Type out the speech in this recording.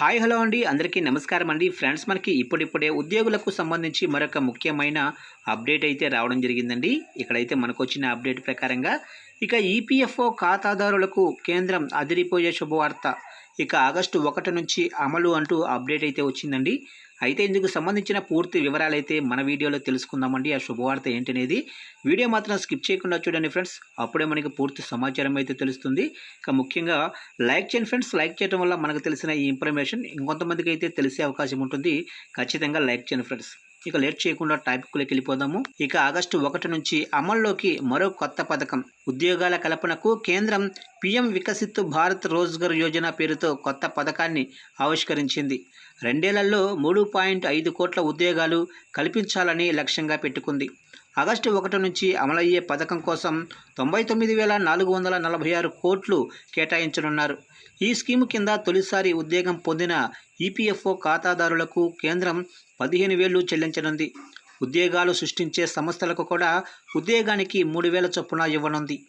Hi hello అండి. అందరికీ నమస్కారం అండి. ఫ్రెండ్స్ మనకి ఇప్పుడిప్పుడే ఉద్యోగులకు సంబంధించి మరొక ముఖ్యమైన అప్డేట్ అయితే రావడం జరిగిందండి. ఇక్కడైతే మనకు వచ్చిన అప్డేట్ ప్రకారంగా ఇక ఈపీఎఫ్ఓ ఖాతాదారులకు కేంద్రం అదిరిపోయే శుభవార్త. ఇక ఆగస్టు ఒకటి నుంచి అమలు అంటూ అప్డేట్ అయితే వచ్చిందండి. అయితే ఇందుకు సంబంధించిన పూర్తి వివరాలు అయితే మన వీడియోలో తెలుసుకుందామండి. ఆ శుభవార్త ఏంటనేది వీడియో మాత్రం స్కిప్ చేయకుండా చూడండి ఫ్రెండ్స్. అప్పుడే మనకి పూర్తి సమాచారం అయితే తెలుస్తుంది. ఇక ముఖ్యంగా లైక్ చేయండి ఫ్రెండ్స్. లైక్ చేయడం వల్ల మనకు తెలిసిన ఈ ఇన్ఫర్మేషన్ ఇంకొంతమందికి అయితే తెలిసే అవకాశం ఉంటుంది. ఖచ్చితంగా లైక్ చేయండి ఫ్రెండ్స్. ఇక లేట్ చేయకుండా టాపిక్లోకి వెళ్ళిపోదాము. ఇక ఆగస్టు ఒకటి నుంచి అమల్లోకి మరో కొత్త పథకం. ఉద్యోగాల కల్పనకు కేంద్రం పిఎం వికసిత్ భారత్ రోజ్గర్ యోజన పేరుతో కొత్త పథకాన్ని ఆవిష్కరించింది. రెండేళ్ళలో మూడు పాయింట్ ఐదు కోట్ల ఉద్యోగాలు కల్పించాలని లక్ష్యంగా పెట్టుకుంది. ఆగస్టు ఒకటి నుంచి అమలయ్యే పథకం కోసం తొంభై తొమ్మిది వేల నాలుగు వందల నలభై ఆరు కోట్లు కేటాయించనున్నారు. ఈ స్కీము కింద తొలిసారి ఉద్యోగం పొందిన ఈపీఎఫ్ఓ ఖాతాదారులకు కేంద్రం పదిహేను వేలు చెల్లించనుంది. ఉద్యోగాలు సృష్టించే సంస్థలకు కూడా ఉద్యోగానికి మూడు వేల చొప్పున ఇవ్వనుంది.